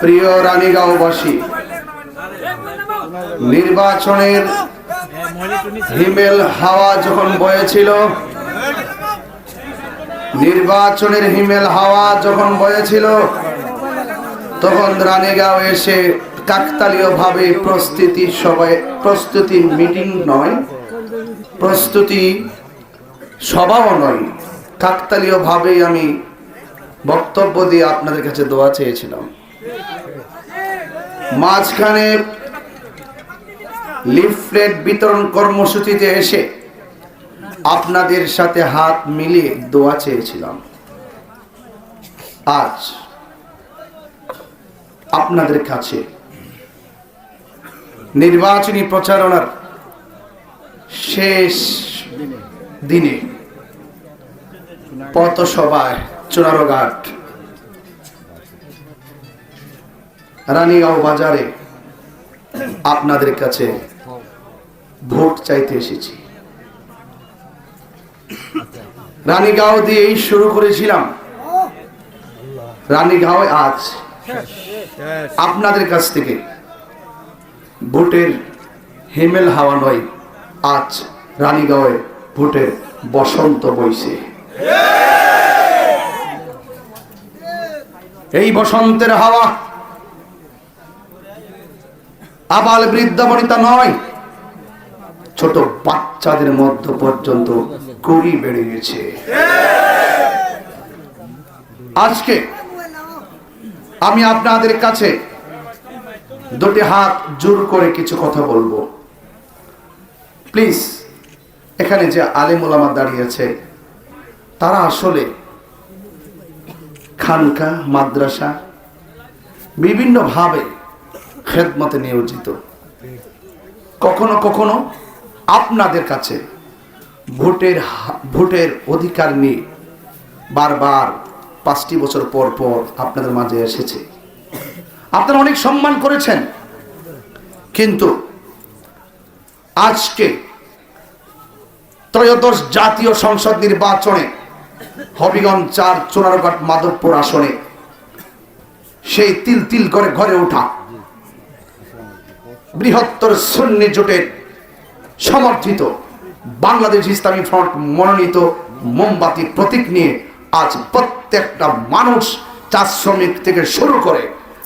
প্রিয় রানীগাঁওবাসী, নির্বাচনের হিমেল হাওয়া যখন বয়েছিল, নির্বাচনের হিমেল হাওয়া যখন বয়েছিল, তখন রানীগাঁও এসে কাকতালীয় ভাবে প্রস্তুতি সবাই, প্রস্তুতি মিটিং নয়, প্রস্তুতি সভাও নয় কাকতালীয় ভাবেই আমি বক্তব্য দিয়ে আপনাদের কাছে দোয়া চেয়েছিলাম। মাঝখানে লিফলেট বিতরণ কর্মসূচিতে এসে আপনাদের সাথে হাত মিলিয়ে দোয়া চেয়েছিলাম। আজ আপনাদের কাছে নির্বাচনী প্রচারণার শেষ দিনে পথসভায় চুনারঘাট রানীগাঁও বাজারে আপনাদের কাছে ভোট চাইতে এসেছি। রানীগাঁও দিয়েই শুরু করেছিলাম। রানীগাঁও আজ আপনাদের কাছ থেকে ভোটের হেমেল হাওয়া নয়, আজ রানীগাঁওয়ে ভোটের বসন্ত বইছে। এই বসন্তের হাওয়া আবাল বৃদ্ধ বনিতা নয়। ছোট বাচ্চাদের মধ্য পর্যন্ত কুড়ি বেড়ে গেছে আজকে আমি আপনাদের কাছে দুটি হাত জোর করে কিছু কথা বলব। প্লিজ, এখানে যে আলিম ওলামা দাঁড়িয়েছে তারা আসলে খানকা, মাদ্রাসা, বিভিন্নভাবে খেদমতে নিয়োজিত। কখনো কখনো আপনাদের কাছে ভোটের ভোটের অধিকার নিয়ে বারবার পাঁচটি বছর পর পর আপনাদের মাঝে এসেছে। আপনারা অনেক সম্মান করেছেন। কিন্তু আজকে ত্রয়োদশ জাতীয় সংসদ নির্বাচনে হবিগঞ্জ চার চোনারঘাট মাধবপুর আসনে সেই তিল তিল করে ঘরে ওঠা বৃহত্তর সুন্নি জোটের সমর্থিত বাংলাদেশ ইসলামী ফ্রন্ট মনোনীত মোমবাতি প্রতীক নিয়ে আজ প্রত্যেকটা মানুষ চা শ্রমিক থেকে শুরু করে,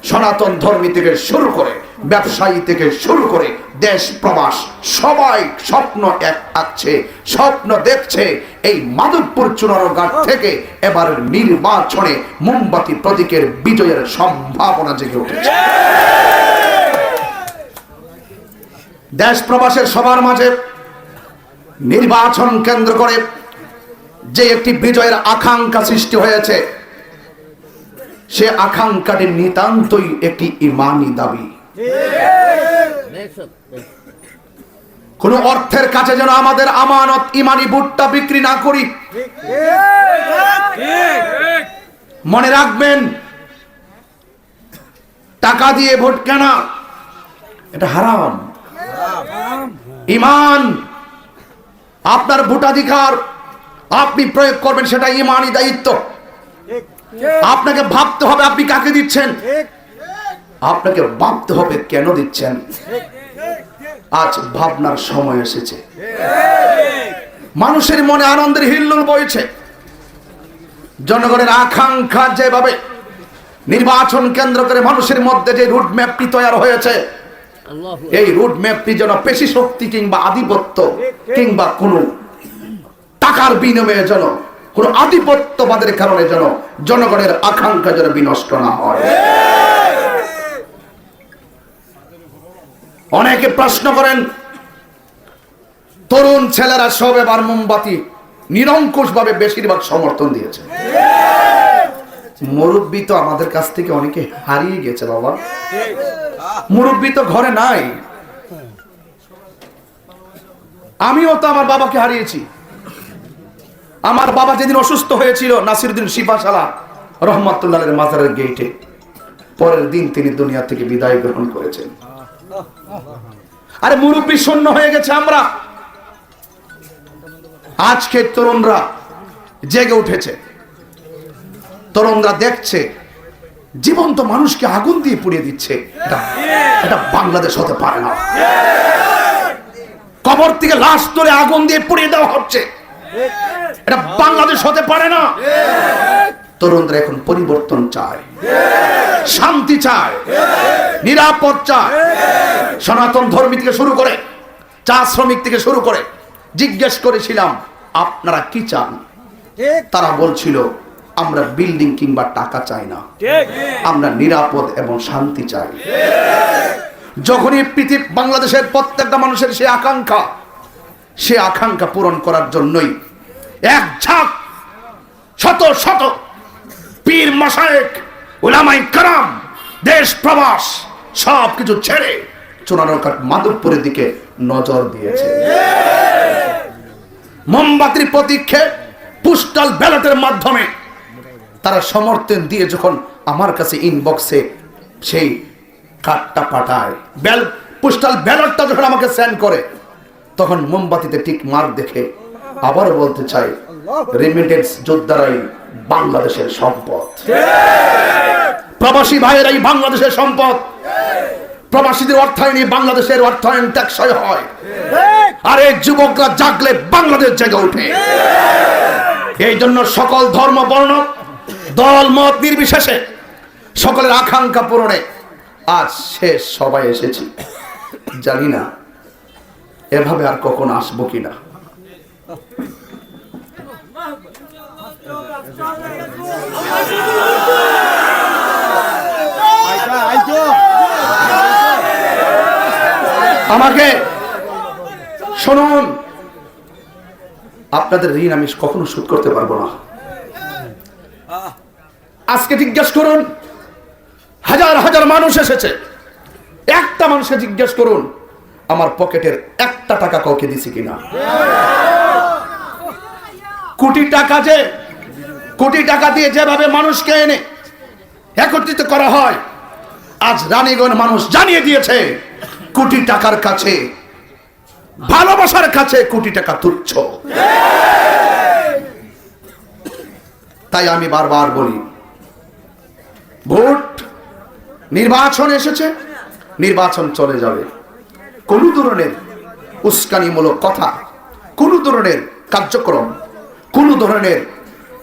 সনাতন ধর্মী থেকে শুরু করে, ব্যবসায়ী থেকে শুরু করে, দেশ প্রবাস, সবাই স্বপ্ন এক আঁকছে স্বপ্ন দেখছে। এই মাধবপুর চুনারঘাট থেকে এবারের নির্বাচনে মোমবাতি প্রতীকের বিজয়ের সম্ভাবনা জেগে উঠেছে। দেশ প্রবাসের সবার মাঝে নির্বাচন কেন্দ্র করে যে একটি বিজয়ের আকাঙ্ক্ষা সৃষ্টি হয়েছে, সে আকাঙ্ক্ষাটি নিতান্তই একটি ইমানি দাবি। কোন অর্থের কাছে যেন আমাদের আমানত ইমানি বুটটা বিক্রি না করি। মনে রাখবেন, টাকা দিয়ে ভোট কেনা, এটা হারাম। ইমান। আপনার ভোটাধিকার আপনি প্রয়োগ করবেন, সেটা ইমানই দায়িত্ব। আপনাকে ভাবতে হবে আপনি কাকে দিচ্ছেন। আপনাকে ভাবতে হবে কেন দিচ্ছেন। আজ ভাবনার সময় এসেছে। মানুষের মনে আনন্দের হিল্লোল বইছে। জনগণের আকাঙ্ক্ষা যেভাবে নির্বাচন কেন্দ্র করে মানুষের মধ্যে যে রুট ম্যাপটি তৈরি হয়েছে এই রুট ম্যাপটি যেন পেশি শক্তি কিংবা আধিপত্য কিংবা কোনো টাকার বিনিময়ে যেন, কোন আধিপত্যবাদের কারণে যেন জনগণের আকাঙ্ক্ষা যেন বিনষ্ট না হয়। অনেকে প্রশ্ন করেন, তরুণ ছেলেরা সব এবার মোমবাতি নিরঙ্কুশ ভাবে বেশিরভাগ সমর্থন দিয়েছে। মুরব্বী তো আমাদের কাছ থেকে অনেকে হারিয়ে গেছে, বাবা। মুরব্বী তো ঘরে নাই। আমিও তো আমার বাবাকে হারিয়েছি। আমার বাবা যেদিন অসুস্থ হয়েছিল, নাসিরুদ্দিন শিফাশালা রহমতুল্লাহের মাজারের গেটে পরের দিন তিনি দুনিয়া থেকে বিদায় গ্রহণ করেছেন। আরে মুরব্বী শূন্য হয়ে গেছে আমরা। আজকে তরুণরা জেগে উঠেছে। তরুণরা দেখছে জীবন্ত মানুষকে আগুন দিয়ে পুড়িয়ে দিচ্ছে। এটা এটা বাংলাদেশ হতে পারে না। কবর থেকে লাশ তুলে আগুন দিয়ে পুড়িয়ে দেওয়া হচ্ছে। এটা বাংলাদেশ হতে পারে না। তরুণরা এখন পরিবর্তন চায়। শান্তি চায়। নিরাপদ চায়। সনাতন ধর্মী থেকে শুরু করে চা শ্রমিক থেকে শুরু করে জিজ্ঞেস করেছিলাম আপনারা কি চান? তারা বলছিল আমরা বিল্ডিং কিংবা টাকা চাই না। আমরা নিরাপদ এবং শান্তি চাই। যখনই পৃথিবী বাংলাদেশের প্রত্যেকটা মানুষের সে আকাঙ্ক্ষা সে আকাঙ্ক্ষা পূরণ করার জন্যই এক ঝাঁক শত শত পীর মশায়েক উলামাই কারাম দেশ প্রবাস সব কিছু ছেড়ে চোরানকাট মাধবপুরের দিকে নজর দিয়েছে। মোমবাতির প্রতীক্ষে পোস্টাল ব্যালটের মাধ্যমে তারা সমর্থন দিয়ে যখন আমার কাছে ইনবক্সে সেই কার্ডটা পাঠায় ব্যাল পোস্টাল ব্যালটটা যখন আমাকে সেন্ড করে, তখন মোমবাতিতে ঠিক মার্ক দেখে আবার বলতে চাই রেমিটেন্স যোদ্ধারাই বাংলাদেশের সম্পদ। প্রবাসী ভাইয়েরাই বাংলাদেশের সম্পদ। প্রবাসীদের অর্থায়নে বাংলাদেশের অর্থায়ন টেকসই হয়। আর এই যুবকরা জাগলে বাংলাদেশ জেগে ওঠে। এই জন্য সকল ধর্ম বর্ণ দল মত নির্বিশেষে সকলের আকাঙ্ক্ষা পূরণে আজ শেষ সবাই এসেছি। জানি না এভাবে আর কখন আসব কিনা। আমাকে শুনুন, আপনাদের ঋণ আমি কখনো শোধ করতে পারব না। আজকে জিজ্ঞেস করুন। হাজার হাজার মানুষ এসেছে। একটা মানুষকে জিজ্ঞেস করুন, আমার পকেটের একটা টাকা কাউকে দিছি কিনা? কোটি টাকা যে, কোটি টাকা দিয়ে যেভাবে মানুষকে এনে একত্রিত করা হয়, আজ রানীগঞ্জ মানুষ জানিয়ে দিয়েছে, কোটি টাকার কাছে, ভালোবাসার কাছে কোটি টাকা তুচ্ছ। তাই আমি বারবার বলি ভোট নির্বাচন এসেছে নির্বাচন চলে যাবে। কোন ধরনের উস্কানিমূলক কথা কোন ধরনের কার্যক্রম কোন ধরনের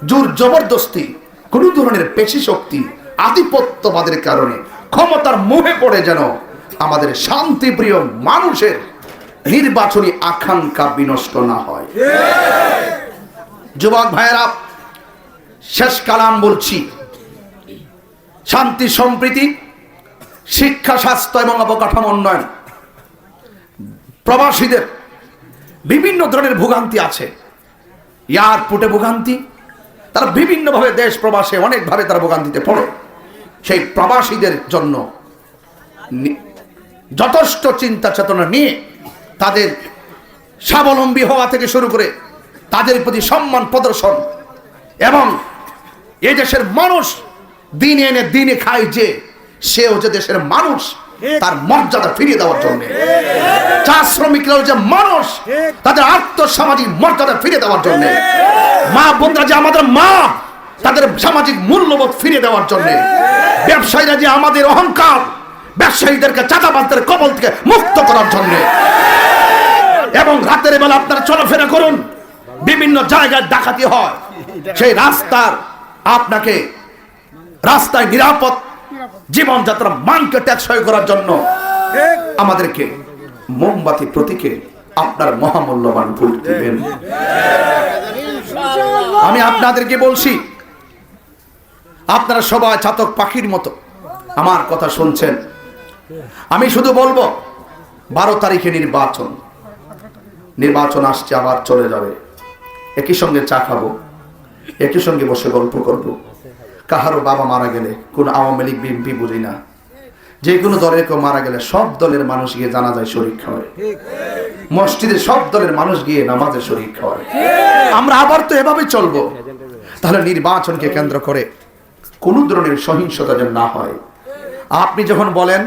জোর জবরদস্তি কোন ধরনের পেশি শক্তি আধিপত্যবাদের কারণে ক্ষমতার মুখে পড়ে যেন আমাদের শান্তিপ্রিয় মানুষের নির্বাচনী আকাঙ্ক্ষা বিনষ্ট না হয়। যুবক ভাইয়েরা শেষ কালাম বলছি। শান্তি, সম্প্রীতি, শিক্ষা, স্বাস্থ্য এবং অবকাঠামো উন্নয়ন। প্রবাসীদের বিভিন্ন ধরনের ভোগান্তি আছে। এয়ারপোর্টে ভোগান্তি, তারা বিভিন্নভাবে দেশ, প্রবাসে অনেকভাবে তারা ভোগান্তিতে পড়ে। সেই প্রবাসীদের জন্য যথেষ্ট চিন্তা চেতনা নিয়ে তাদের স্বাবলম্বী হওয়া থেকে শুরু করে তাদের প্রতি সম্মান প্রদর্শন এবং এই দেশের মানুষ দিনে এনে দিনে খায় যে সে হচ্ছে দেশের মানুষ তার মর্যাদা ফিরিয়ে দেওয়ার জন্য। চা শ্রমিকরা যে মানুষ তাদের আর্থসামাজিক মর্যাদা ফিরিয়ে দেওয়ার জন্য। মা বোনরা যে আমাদের মা তাদের সামাজিক মূল্যবোধ ফিরিয়ে দেওয়ার জন্য। ব্যবসায়ীরা যে আমাদের অহংকার ব্যবসায়ীদেরকে চাঁদাবাজদের কবল থেকে মুক্ত করার জন্য। এবং রাতের বেলা আপনারা চলাফেরা করুন বিভিন্ন জায়গায় ডাকাতি হয়। সেই রাস্তার আপনাকে রাস্তায় নিরাপদ জীবনযাত্রা মানকে টেকসই করার জন্য। আমাদেরকে মোমবাতি প্রতীকে আপনার মহামূল্যবান ভোট দিবেন। আমি আপনাদেরকে বলছি আপনারা সবাই চাতক পাখির মতো আমার কথা শুনছেন। আমি শুধু বলব বারো তারিখে নির্বাচন। নির্বাচন আসছে আবার চলে যাবে। একই সঙ্গে চা খাব একই সঙ্গে বসে গল্প করব। কাহারও বাবা মারা গেলে কোন আওয়ামী লীগ, বিএনপি বুঝি না। যে কোনো দলের কেউ মারা গেলে সব দলের মানুষ গিয়ে জানা যায় শরীর খাওয়ায় মসজিদে সব দলের মানুষ গিয়ে নামাজে শরীর খাওয়ায় আমরা আবার তো এভাবে চলবো। তাহলে নির্বাচনকে কেন্দ্র করে কোন ধরনের সহিংসতা যেন না হয়। আপনি যখন বলেন,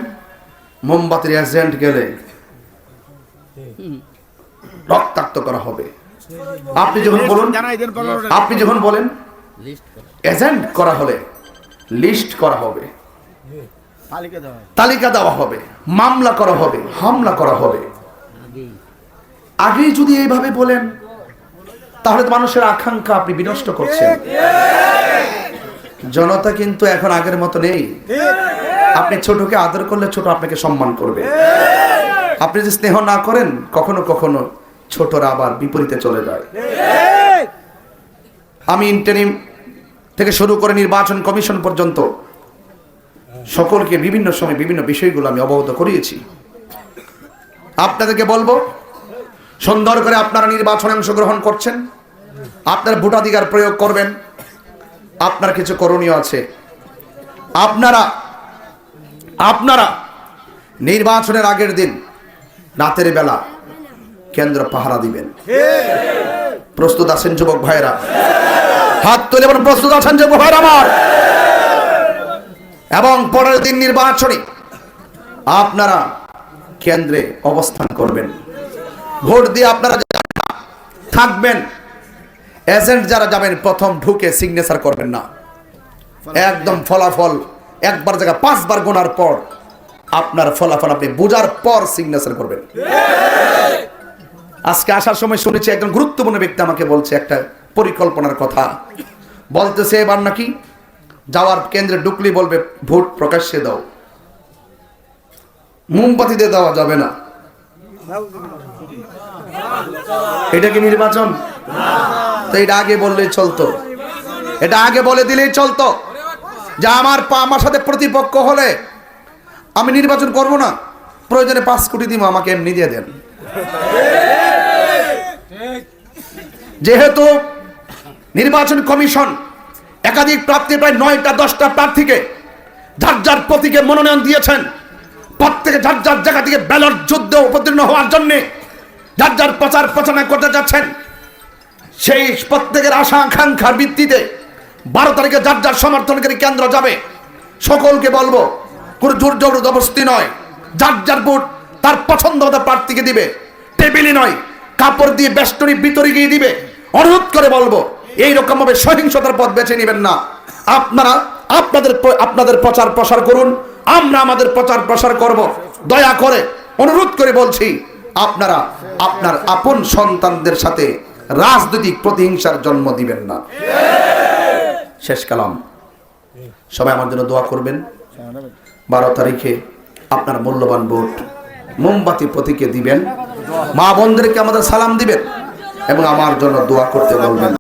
মোমবাতির এজেন্ট গেলে রক্তাক্ত করা হবে। আপনি যখন বলুন, আপনি যখন বলেন এজেন্ট করা হলে লিস্ট করা হবে। তালিকা দেওয়া হবে। মামলা করা হবে হামলা করা হবে। আগেই যদি এইভাবে বলেন তাহলে তো মানুষের আকাঙ্ক্ষা আপনি বিনষ্ট করছেন। জনতা কিন্তু এখন আগের মতো নেই। আপনি ছোটকে আদর করলে ছোট আপনাকে সম্মান করবে। আপনি যে স্নেহ না করেন কখনো কখনো ছোটরা আবার বিপরীতে চলে যায়। আমি ইন্টারিম থেকে শুরু করে নির্বাচন কমিশন পর্যন্ত সকলকে বিভিন্ন সময় বিভিন্ন বিষয়গুলো আমি অবগত করিয়েছি। আপনাদেরকে বলব, সুন্দর করে আপনারা নির্বাচনে অংশগ্রহণ করছেন, আপনার ভোটাধিকার প্রয়োগ করবেন, আপনার কিছু করণীয় আছে। আপনারা আপনারা নির্বাচনের আগের দিন রাতের বেলা কেন্দ্র পাহারা দিবেন। প্রস্তুত আছেন যুবক ভাইরা হাত তুলে বলুন, প্রস্তুত আছেন যুবক ভাইরা আমার। এবং পরের দিন নির্বাচনে আপনারা কেন্দ্রে অবস্থান করবেন। ভোট দিয়ে আপনারা থাকবেন। এজেন্ট যারা যাবেন, প্রথম ঢুকে সিগনেচার করবেন না। একদম ফলাফল, একবার জায়গা, পাঁচবার গোনার পর আপনার ফলাফল আপনি বোঝার পর সিগনেচার করবেন। আজকে আসার সময় শুনেছি একজন গুরুত্বপূর্ণ ব্যক্তি আমাকে বলছে একটা পরিকল্পনার কথা। বলতেছে এবার নাকি যাওয়ার কেন্দ্রে ঢুকলি বলবে ভোট প্রকাশ্যে দাও। মোমবাতি দিয়ে দেওয়া যাবে না। এটা কি নির্বাচন? তো এটা আগে বললেই চলতো। এটা আগে বলে দিলেই চলতো। যে আমার পা, আমার সাথে প্রতিপক্ষ হলে আমি নির্বাচন করব না। প্রয়োজনে পাঁচ কোটি দিব আমাকে এমনি দিয়ে দেন। যেহেতু নির্বাচন কমিশন একাধিক প্রার্থী, প্রায় নয়টা, দশটা প্রার্থীকে যার যার প্রতীকে মনোনয়ন দিয়েছেন, প্রত্যেকে যার যার জায়গা থেকে ব্যালট যুদ্ধে উপতীর্ণ হওয়ার জন্যে যার যার প্রচার প্রচারণা করতে যাচ্ছেন, সেই প্রত্যেকের আশা, আকাঙ্ক্ষার ভিত্তিতে বারো তারিখে যার যার সমর্থনকারী কেন্দ্র যাবে, সকলকে বলব, কোনো জোর জবরদস্তি নয়। যার যার ভোট, তার পছন্দ মতো প্রার্থীকে দিবে। টেবিলই নয়, কাপড় দিয়ে বেষ্টনী গিয়ে দিবে। অনুরোধ করে বলব, এই রকম ভাবে সহিংসতার পথ বেছে নেবেন না। আপনারা, আপনাদের আপনাদের প্রচার প্রসার করুন, আমরা আমাদের প্রচার প্রসার করব। দয়া করে অনুরোধ করে বলছি, আপনারা, আপনার আপন সন্তানদের সাথে রাজনৈতিক প্রতিহিংসার জন্ম দিবেন না। শেষ কালাম। সবাই আমার জন্য দোয়া করবেন। বারো তারিখে আপনার মূল্যবান ভোট মোমবাতি প্রতীকে দিবেন। মা বোনদেরকে আমাদের সালাম দিবেন। এবং আমার জন্য দোয়া করতে বলবেন।